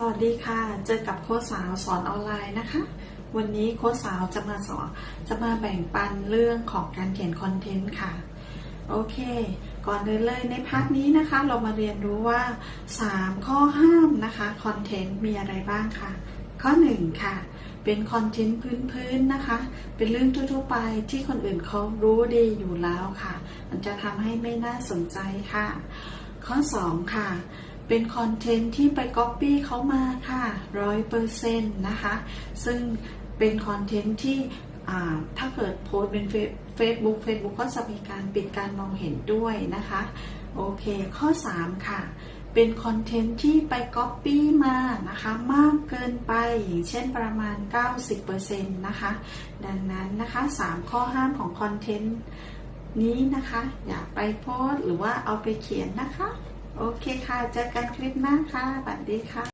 สวัสดีค่ะ เจอกับโค้ชสาวสอนออนไลน์นะคะ วันนี้โค้ชสาวจะมาสอน จะมาแบ่งปันเรื่องของการเขียนคอนเทนต์ค่ะ โอเค ก่อนอื่นเลยในพาร์ทนี้นะคะ เรามาเรียนรู้ว่า 3 ข้อห้ามนะคะคอนเทนต์มีอะไรบ้างค่ะ ข้อ 1 ค่ะ เป็นคอนเทนต์พื้นๆนะคะ เป็นเรื่องทั่วๆไปที่คนอื่นเขารู้ดีอยู่แล้วค่ะ มันจะทำให้ไม่น่าสนใจค่ะ ข้อ 2 ค่ะ เป็นคอนเทนต์ที่ไปก๊อปปี้เขามาค่ะร้อยเปอร์เซ็นต์นะคะ ซึ่งเป็นคอนเทนต์ที่ถ้าเกิดโพสเป็นเฟซบุ๊กเฟซบุ๊กก็จะมีการปิดการมองเห็นด้วยนะคะ โอเคข้อ 3 ค่ะ เป็นคอนเทนต์ที่ไปก๊อปปี้มานะคะ มากเกินไปอย่างเช่นประมาณ 90%นะคะ ดังนั้นนะคะ 3 ข้อห้ามของคอนเทนต์นี้นะคะ อย่าไปโพสหรือว่าเอาไปเขียนนะคะ โอเคค่ะ เจอกันคลิปหน้าค่ะสวัสดีค่ะ